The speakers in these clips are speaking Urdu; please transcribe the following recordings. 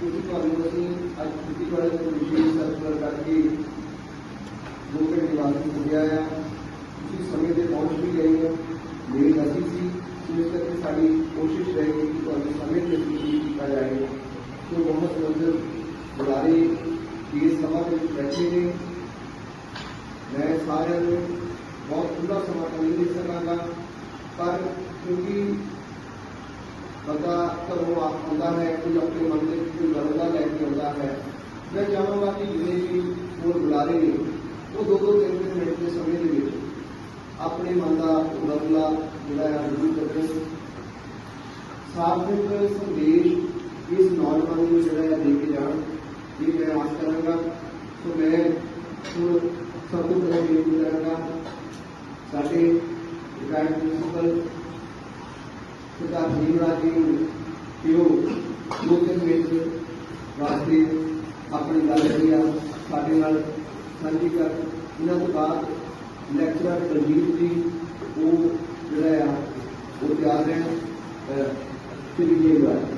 کیونکہ تمہیں کھیتی والی کر کے دو گھنٹے واسطے سکیا آیا سمے کے بہت بھی رہے ہیں میری رسی کر کے ساری کوشش رہے گی کہ تمہیں سمے پہ سوچا جائے گا تو محمد منظر بلارے یہ سب کے بچے ہیں میں سارے بہت کھلا سما کر دے سکا پر کیونکہ متا کبوں آتا ہے کچھ اپنے من کوئی لگلا لے کے ہوتا ہے میں چاہوں گا کہ بھی وہ بلا رہے ہیں وہ دو دو تین تین منٹ کے سمے کے لیے اپنے من کا جڑا لگلا جاجی کرتے ہیں ساتھ سندیش اس نوجوان کو جڑا ہے دے کے جان یہ میں آس کروں گا تو میں سب کو پہلے کروں گا سارے ਜੀਵਰਾਜੀ ਕਿਉਂ ਲੋਕਨ ਵਿੱਚ ਵਾਸਤੇ ਆਪਣੀ ਗੱਲ ਜਿਹੜੀ ਆ ਸਾਡੇ ਨਾਲ ਸਾਂਝੀ ਕਰ ਇਹਨਾਂ ਤੋਂ ਬਾਅਦ ਲੈਕਚਰਰ ਦਲਜੀਤ ਜੀ ਉਹ ਜਿਹੜਾ ਆ ਉਹ ਤਿਆਰ ਹੈ ਸ੍ਰੀ ਜੀਵਰਾਜ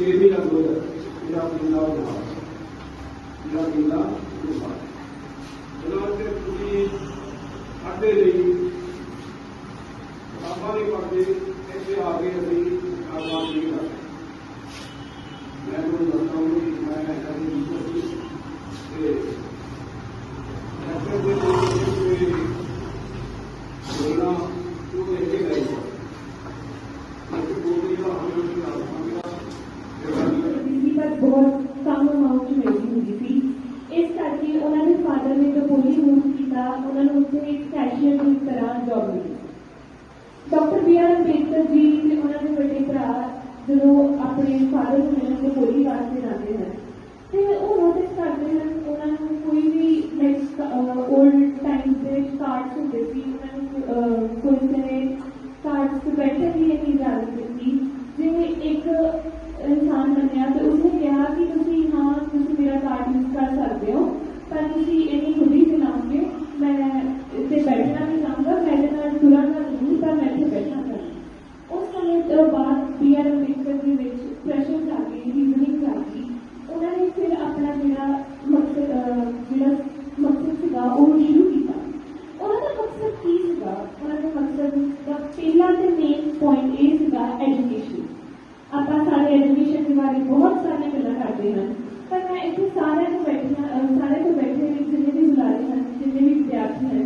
ਸ਼ੇਰੀ ਰੰਗੋ ਜਿਹੜਾ ਪਿੰਡਾ ਉਹ ਨਾਲ ਜਿਹੜਾ ਪਿੰਡਾ ਉਹ ਨਾਲ ਜਨਾਬ ਤੇ ਤੁਸੀਂ ਅੱਡੇ ਲਈ ਬਾਬਾ ਦੇ ਪਰਦੇ ਇੱਥੇ ਆ ਗਏ ਅਸੀਂ ਆਵਾਜ਼ ਨਹੀਂ ਕਰਦੇ ਮੈਂ ਤੁਹਾਨੂੰ ਦੱਸਦਾ ਹਾਂ ਕਿ ਮੈਂ ਕਦੇ ਨਹੀਂ ਤੇ ਡਾਕਟਰ ਬੀ ਆਰ ਅੰਬੇਦਕਰ ਜੀ ਤੇ ਉਹਨਾਂ ਦੇ ਵੱਡੇ ਭਰਾ ਜਦੋਂ ਆਪਣੇ ਫਾਦਰ ਨੂੰ ਮਿਲਣ ਦੇ ਕੋਈ ਵਾਸਤੇ ਜਾਂਦੇ ਹਨ ਤੇ ਉਹ ਨੋਟਿਸ ਕਰਦੇ ਹਨ ਉਹਨਾਂ ਨੂੰ ਕੋਈ ਵੀ ਨੈਕਸਟ 올ਡ ਟਾਈਮ ਦੇ ਸਟਾਰਟ ਟੂ ਸੀ ਉਹਨਾਂ ਨੂੰ پہلا مین پوائنٹ یہ آپ سارے ایجوکیشن کے بارے بہت سارے گلیں کرتے ہیں پر میں سارے بیٹھا سارے کو بیٹھے جن بھی بلارے ہیں جنے بھی ودیارتھی ہیں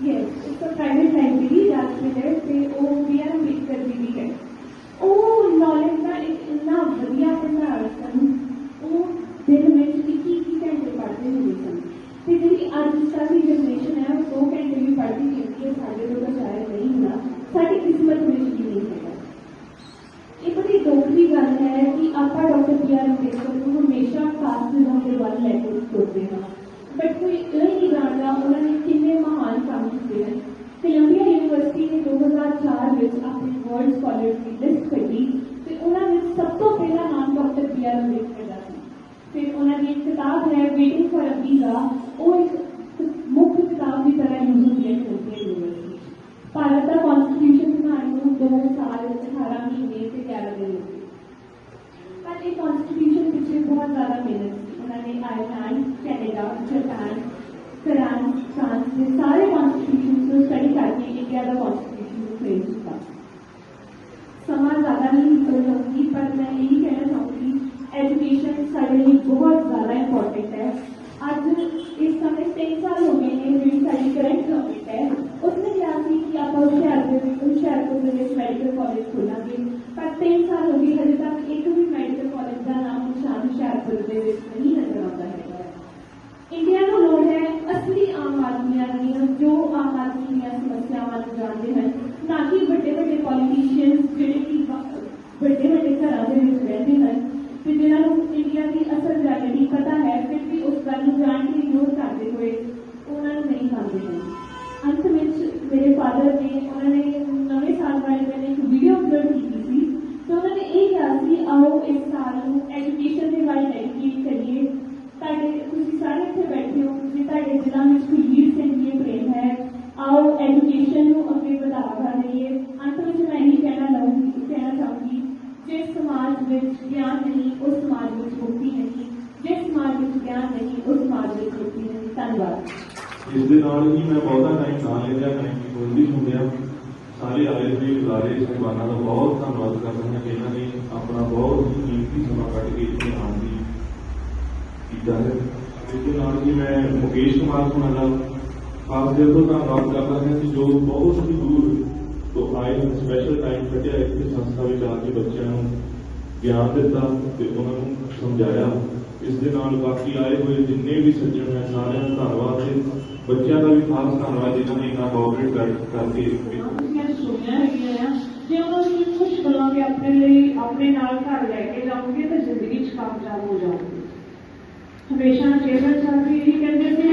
پہلے ٹائم لاشی ہے تو ہے وہ نالج oh, کا کولمبیا یونیورسٹی نے دو ہزار چار اپنی ورلڈ اسکالر کی لسٹ کھیلی تو انہوں نے سب تو پہلا نام ڈاکٹر بی آر امبیڈکر کا سی پھر ایک کتاب ہے ویٹنگ فار ا ویزا وہ ایک other claims زیادہ زیادہ نہیں نکل جاؤں گی گی پر پر میں یہی کہنا چاہوں ایجوکیشن بہت امپورٹنٹ ہے ہے آج اس اس سمے تین تین سال سال ہو ہو گئے گئے ہیں کرنٹ کیا تھی کہ آپ کو میڈیکل میڈیکل کالج کالج کھولا گے ہجے تک ایک بھی کا نام نشان نہیں نظر آتا ہے انڈیا کا لوڈ ہے اصلی عام جو عام آدمی اسلام آباد جانتے ہیں نہ کہ بڑے بڑے پالیٹیشین جڑے میں بہت گردی سارے آئے دل بلارے سائبانوں کا بہت دنواد کر رہا ہوں کہ یہاں نے اپنا بہت ہی میں مکیش کمار دل کو دنواد کر جو بہت ہی دور تو آئے اسپیشل ٹائم کھٹیا بچوں گیانتا سمجھایا ਇਸ ਦੇ ਨਾਲ ਬਾਕੀ ਆਏ ਹੋਏ ਜਿੰਨੇ ਵੀ ਸੱਜਣ ਮੈਂ ਸਾਰਿਆਂ ਦਾ ਧੰਨਵਾਦ ਤੇ ਬੱਚਿਆਂ ਦਾ ਵੀ ਖਾਸ ਧੰਨਵਾਦ ਜਿਨ੍ਹਾਂ ਨੇ ਇਹਨਾਂ ਕੋਆਪਰੇਟ ਕਰਕੇ ਮੈਂ ਸੁਣਿਆ ਹੈਗਾ ਜੇ ਉਹਨਾਂ ਨੂੰ ਕੁਝ ਗੱਲਾਂ ਵੀ ਆਪਣੇ ਲਈ ਆਪਣੇ ਨਾਲ ਘਰ ਲੈ ਕੇ ਜਾਓਗੇ ਤਾਂ ਜ਼ਿੰਦਗੀ 'ਚ ਕਾਮਯਾਬ ਹੋ ਜਾਓਗੇ ਹਮੇਸ਼ਾ ਜੇਵਨ ਸਾਹਿਬ ਵੀ ਇਹੀ ਕਹਿੰਦੇ ਸੀ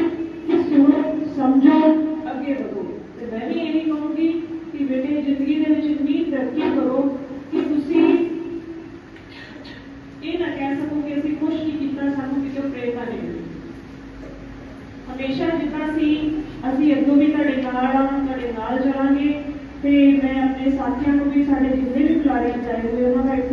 ہمیشہ جی ابھی اتو بھی تیار چلانے پہ میں اپنے ساتھیوں کو بھی سارے جن بلاڑی چاہئے ہوئے